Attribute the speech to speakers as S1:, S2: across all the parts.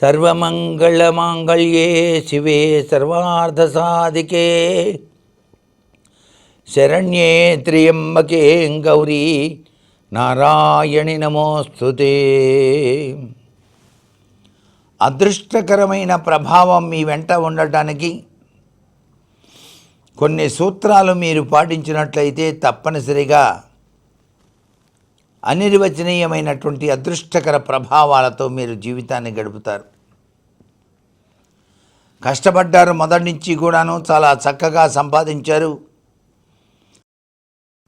S1: సర్వమంగళమాంగళ్యే శివే సర్వార్ధసాధికే. శరణ్యే త్రియంబకే గౌరీ నారాయణి నమోస్తుతే అదృష్టకరమైన ప్రభావం మీ వెంట ఉండటానికి కొన్ని సూత్రాలు మీరు పాటించినట్లయితే తప్పనిసరిగా అనిర్వచనీయమైనటువంటి అదృష్టకర ప్రభావాలతో మీరు జీవితాన్ని గడుపుతారు. కష్టపడ్డారు మొదటి నుంచి కూడాను చాలా చక్కగా సంపాదించారు.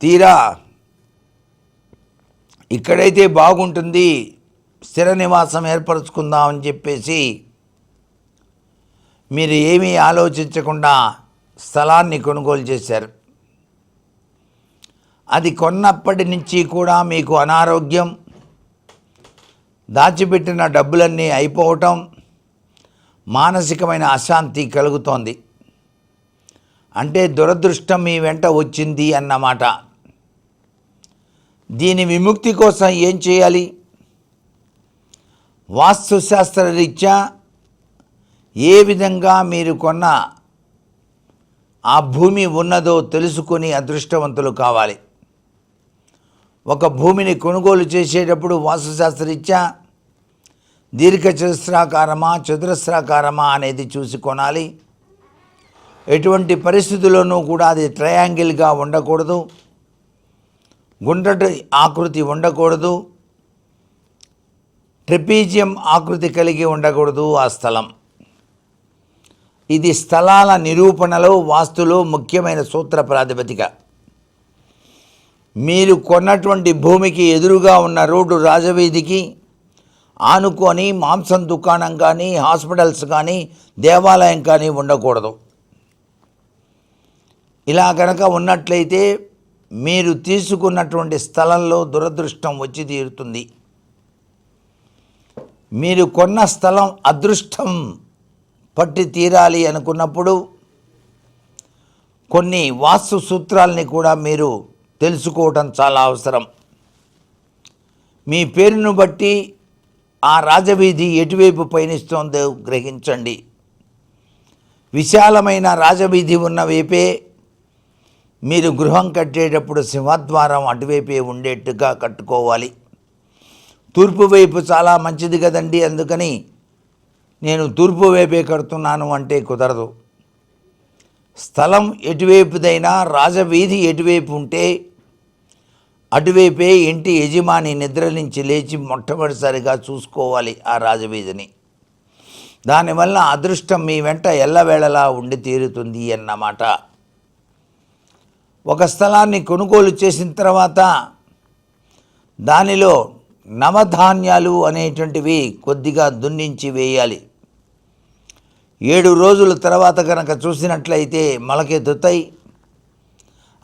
S1: తీరా ఇక్కడైతే బాగుంటుంది స్థిర నివాసం ఏర్పరచుకుందామని చెప్పేసి మీరు ఏమీ ఆలోచించకుండా స్థలాన్ని కొనుగోలు చేశారు. అది కొన్నప్పటి నుంచి కూడా మీకు అనారోగ్యం. దాచిపెట్టిన డబ్బులన్నీ అయిపోవటం మానసికమైన అశాంతి కలుగుతోంది. అంటే దురదృష్టం మీ వెంట వచ్చింది అన్నమాట. దీని విముక్తి కోసం ఏం చేయాలి? వాస్తుశాస్త్ర రీత్యా ఏ విధంగా మీరు కొన్న ఆ భూమి ఉన్నదో తెలుసుకొని అదృష్టవంతులు కావాలి. ఒక భూమిని కొనుగోలు చేసేటప్పుడు వాస్తుశాస్త్రరీత్యా దీర్ఘచతుస్రాకారమా చతురస్రాకారమా అనేది చూసి కొనాలి. ఎటువంటి పరిస్థితుల్లోనూ కూడా అది ట్రయాంగిల్గా ఉండకూడదు. గుండ్రటి ఆకృతి ఉండకూడదు. ట్రిపీజియం ఆకృతి కలిగి ఉండకూడదు ఆ స్థలం. ఇది స్థలాల నిరూపణలో వాస్తులో ముఖ్యమైన సూత్ర ప్రాతిపదిక. మీరు కొన్నటువంటి భూమికి ఎదురుగా ఉన్న రోడ్డు రాజవీధికి ఆనుకొని మాంసం దుకాణం కానీ హాస్పిటల్స్ కానీ దేవాలయం కానీ ఉండకూడదు. ఇలా కనుక ఉన్నట్లయితే మీరు తీసుకున్నటువంటి స్థలంలో దురదృష్టం వచ్చి తీరుతుంది. మీరు కొన్న స్థలం అదృష్టం పట్టి తీరాలి అనుకున్నప్పుడు కొన్ని వాస్తు సూత్రాల్ని కూడా మీరు తెలుసుకోవటం చాలా అవసరం. మీ పేరును బట్టి ఆ రాజవీధి ఎటువైపు పయనిస్తోందో గ్రహించండి. విశాలమైన రాజవీధి ఉన్న వైపే మీరు గృహం కట్టేటప్పుడు సింహద్వారం అటువైపే ఉండేట్టుగా కట్టుకోవాలి. తూర్పు వైపు చాలా మంచిది కదండి అందుకని నేను తూర్పు వైపే కడుతున్నాను అంటే కుదరదు. స్థలం ఎటువైపుదైనా రాజవీధి ఎటువైపు ఉంటే అటువైపే ఇంటి యజమాని నిద్ర నుంచి లేచి మొట్టమొదటిసారిగా చూసుకోవాలి ఆ రాజవీధిని. దానివల్ల అదృష్టం మీ వెంట ఎల్లవేళలా ఉండి తీరుతుంది అన్నమాట. ఒక స్థలాన్ని కొనుగోలు చేసిన తర్వాత దానిలో నవధాన్యాలు అనేటువంటివి కొద్దిగా దున్నించి వేయాలి. ఏడు రోజుల తర్వాత కనుక చూసినట్లయితే మొలకెత్తుతాయి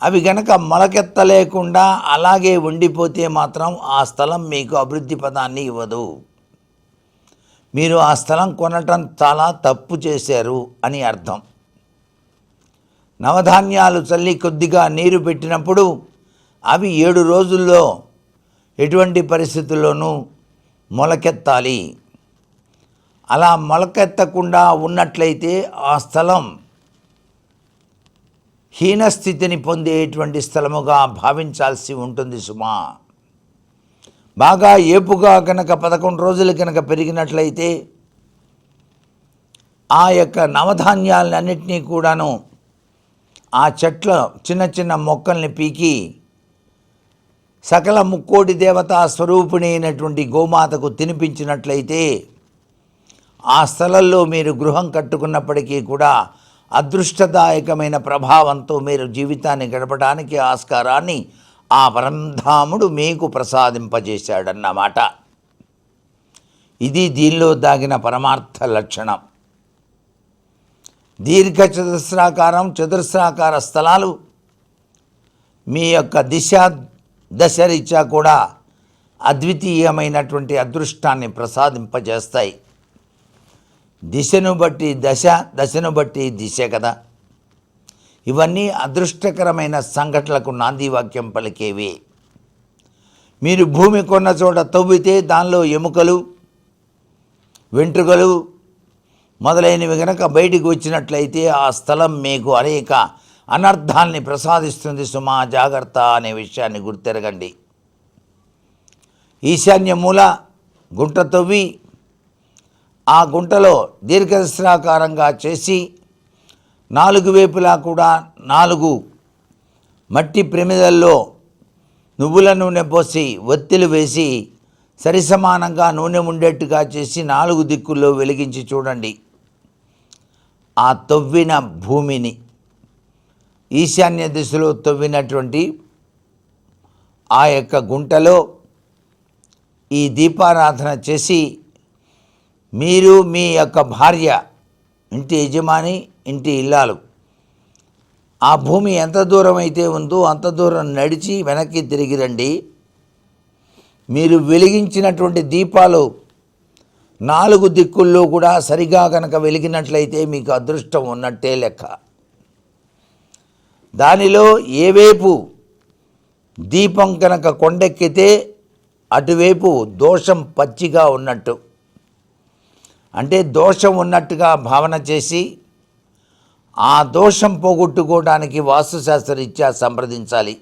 S1: అవి గనక మొలకెత్తలేకుండా అలాగే ఉండిపోతే మాత్రం ఆ స్థలం మీకు అభివృద్ధి పదాన్ని ఇవ్వదు. మీరు ఆ స్థలం కొనటం చాలా తప్పు చేశారు అని అర్థం. నవధాన్యాలు చల్లి కొద్దిగా నీరు పెట్టినప్పుడు అవి ఏడు రోజుల్లో ఎటువంటి పరిస్థితుల్లోనూ మొలకెత్తాలి. అలా మొలకెత్తకుండా ఉన్నట్లయితే ఆ స్థలం హీనస్థితిని పొందేటువంటి స్థలముగా భావించాల్సి ఉంటుంది సుమా. బాగా ఏపుగా కనుక పదకొండు రోజులు కనుక పెరిగినట్లయితే ఆ యొక్క నవధాన్యాలన్నింటినీ కూడాను ఆ చెట్ల చిన్న చిన్న మొక్కల్ని పీకి సకల ముక్కోటి దేవతా స్వరూపిణి అయినటువంటి గోమాతకు తినిపించినట్లయితే ఆ స్థలంలో మీరు గృహం కట్టుకున్నప్పటికీ కూడా అదృష్టదాయకమైన ప్రభావంతో మీరు జీవితాన్ని గడపడానికి ఆస్కారాన్ని ఆ పరంధాముడు మీకు ప్రసాదింపజేశాడన్నమాట. ఇది దీనిలో దాగిన పరమార్థ లక్షణం. దీర్ఘ చతుస్రాకారం చతుస్రాకార స్థలాలు మీ యొక్క దిశ దశరీత్యా కూడా అద్వితీయమైనటువంటి అదృష్టాన్ని ప్రసాదింపజేస్తాయి. దిశను బట్టి దశ దశను బట్టి దిశ కదా. ఇవన్నీ అదృష్టకరమైన సంఘటనలకు నాంది వాక్యం పలికేవి. మీరు భూమి కొన్న చోట తవ్వితే దానిలో ఎముకలు వెంట్రుకలు మొదలైనవి కనుక బయటికి వచ్చినట్లయితే ఆ స్థలం మీకు అనేక అనర్థాల్ని ప్రసాదిస్తుంది. సుమా జాగ్రత్త అనే విషయాన్ని గుర్తెరగండి. ఈశాన్య మూల గుంట తవ్వి ఆ గుంటలో దీర్ఘదర్శనాకారంగా చేసి నాలుగు వైపులా కూడా నాలుగు మట్టి ప్రమిదల్లో నువ్వుల నూనె పోసి ఒత్తిలు వేసి సరిసమానంగా నూనె ఉండేట్టుగా చేసి నాలుగు దిక్కుల్లో వెలిగించి చూడండి. ఆ తవ్విన భూమిని ఈశాన్య దిశలో తవ్వినటువంటి ఆ యొక్క గుంటలో ఈ దీపారాధన చేసి మీరు మీ యొక్క భార్య ఇంటి యజమాని ఇంటి ఇల్లాలు ఆ భూమి ఎంత దూరం అయితే ఉందో అంత దూరం నడిచి వెనక్కి తిరిగి రండి. మీరు వెలిగించినటువంటి దీపాలు నాలుగు దిక్కుల్లో కూడా సరిగా కనుక వెలిగినట్లయితే మీకు అదృష్టం ఉన్నట్టే లెక్క. దానిలో ఏవైపు దీపం కనుక కొండెక్కితే అటువైపు దోషం పచ్చిగా ఉన్నట్టు. అంటే దోషం ఉన్నట్టుగా భావన చేసి ఆ దోషం పోగొట్టుకోవడానికి వాస్తుశాస్త్రరీత్యా సంప్రదించాలి.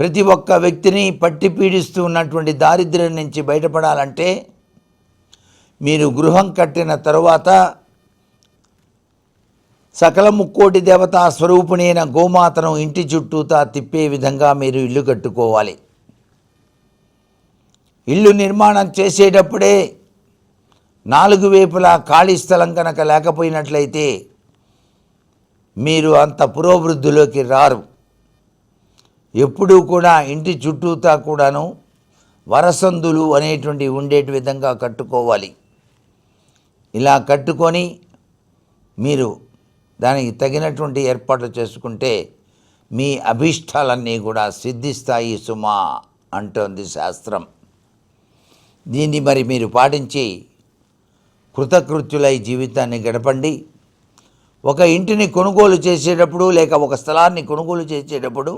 S1: ప్రతి ఒక్క వ్యక్తిని పట్టి పీడిస్తూ ఉన్నటువంటి దారిద్ర్యం నుంచి బయటపడాలంటే మీరు గృహం కట్టిన తరువాత సకల ముక్కోటి దేవతా స్వరూపుణైన గోమాతను ఇంటి చుట్టూతా తిప్పే విధంగా మీరు ఇల్లు కట్టుకోవాలి. ఇల్లు నిర్మాణం చేసేటప్పుడే నాలుగు వైపులా ఖాళీ స్థలం కనుక లేకపోయినట్లయితే మీరు అంత పురోవృద్ధిలోకి రారు. ఎప్పుడూ కూడా ఇంటి చుట్టూతా కూడాను వరసందులు అనేటువంటి ఉండేటి విధంగా కట్టుకోవాలి. ఇలా కట్టుకొని మీరు దానికి తగినటువంటి ఏర్పాట్లు చేసుకుంటే మీ అభీష్టాలన్నీ కూడా సిద్ధిస్తాయి సుమా అంటోంది శాస్త్రం. దీన్ని మరి మీరు పాటించి కృతకృత్యులై జీవితాన్ని గడపండి. ఒక ఇంటిని కొనుగోలు చేసేటప్పుడు లేక ఒక స్థలాన్ని కొనుగోలు చేసేటప్పుడు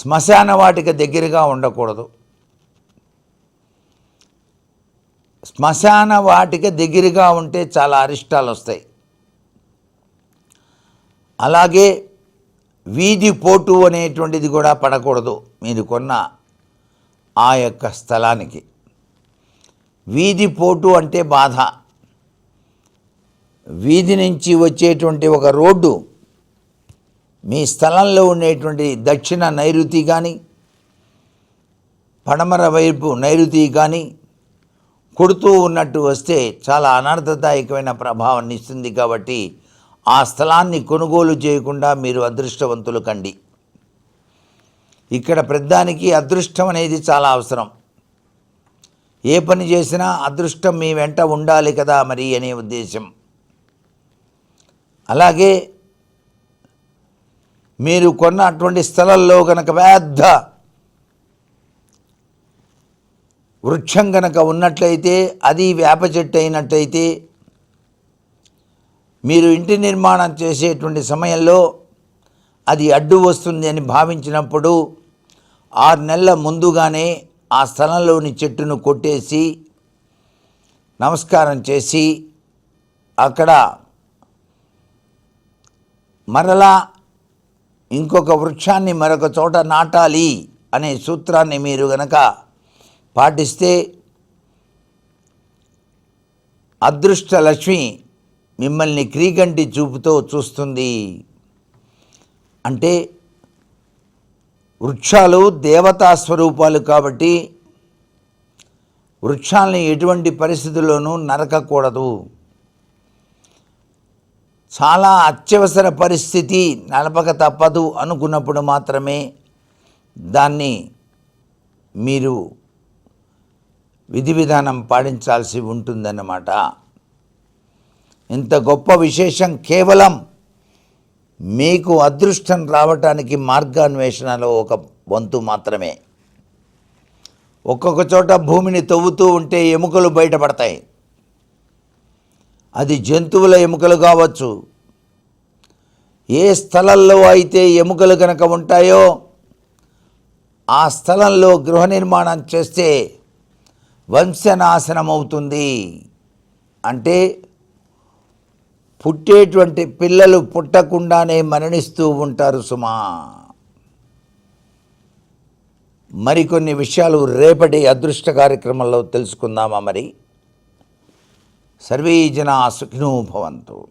S1: శ్మశాన వాటిక దగ్గరగా ఉండకూడదు. శ్మశాన వాటిక దగ్గరగా ఉంటే చాలా అరిష్టాలు వస్తాయి అలాగే వీధి పోటు అనేటువంటిది కూడా పడకూడదు. మీరు కొన్న ఆ యొక్క స్థలానికి. వీధి పోటు అంటే బాధ. వీధి నుంచి వచ్చేటువంటి ఒక రోడ్డు మీ స్థలంలో ఉండేటువంటి దక్షిణ నైరుతి కానీ పడమర వైపు నైరుతి కానీ కొడుతూ ఉన్నట్టు వస్తే చాలా అనర్థదాయకమైన ప్రభావాన్ని ఇస్తుంది కాబట్టి ఆ స్థలాన్ని కొనుగోలు చేయకుండా మీరు అదృష్టవంతులు కండి. ఇక్కడ పెద్దానికి అదృష్టం అనేది చాలా అవసరం. ఏ పని చేసినా అదృష్టం మీ వెంట ఉండాలి కదా మరి అనే ఉద్దేశం. అలాగే మీరు కొన్న అటువంటి స్థలంలో కనుక పెద్ద వృక్షం కనుక ఉన్నట్లయితే అది వేప చెట్టు అయినట్లయితే మీరు ఇంటి నిర్మాణం చేసేటువంటి సమయంలో అది అడ్డు వస్తుంది అని భావించినప్పుడు ఆరు నెలల ముందుగానే ఆ స్థలంలోని చెట్టును కొట్టేసి నమస్కారం చేసి అక్కడ మరలా ఇంకొక వృక్షాన్ని మరొక చోట నాటాలి అనే సూత్రాన్ని మీరు గనక పాటిస్తే అదృష్ట లక్ష్మి మిమ్మల్ని క్రీగంటి చూపుతో చూస్తుంది. అంటే వృక్షాలు దేవతా స్వరూపాలు కాబట్టి వృక్షాలని ఎటువంటి పరిస్థితుల్లోనూ నరకకూడదు. చాలా అత్యవసర పరిస్థితి నడపక తప్పదు అనుకున్నప్పుడు మాత్రమే దాన్ని మీరు విధి విధానం పాటించాల్సి ఉంటుందన్నమాట. ఇంత గొప్ప విశేషం కేవలం మీకు అదృష్టం రావటానికి మార్గాన్వేషణలో ఒక వంతు మాత్రమే. ఒక్కొక్క చోట భూమిని తవ్వుతూ ఉంటే ఎముకలు బయటపడతాయి. అది జంతువుల ఎముకలు కావచ్చు. ఏ స్థలంలో అయితే ఎముకలు కనుక ఉంటాయో ఆ స్థలంలో గృహ నిర్మాణం చేస్తే వంశనాశనం అవుతుంది అంటే పుట్టేటువంటి పిల్లలు పుట్టకుండానే మరణిస్తూ ఉంటారు సుమా. మరికొన్ని విషయాలు రేపటి అదృష్ట కార్యక్రమంలో తెలుసుకుందామా మరి? సర్వే జనా సుఖినో భవంతు.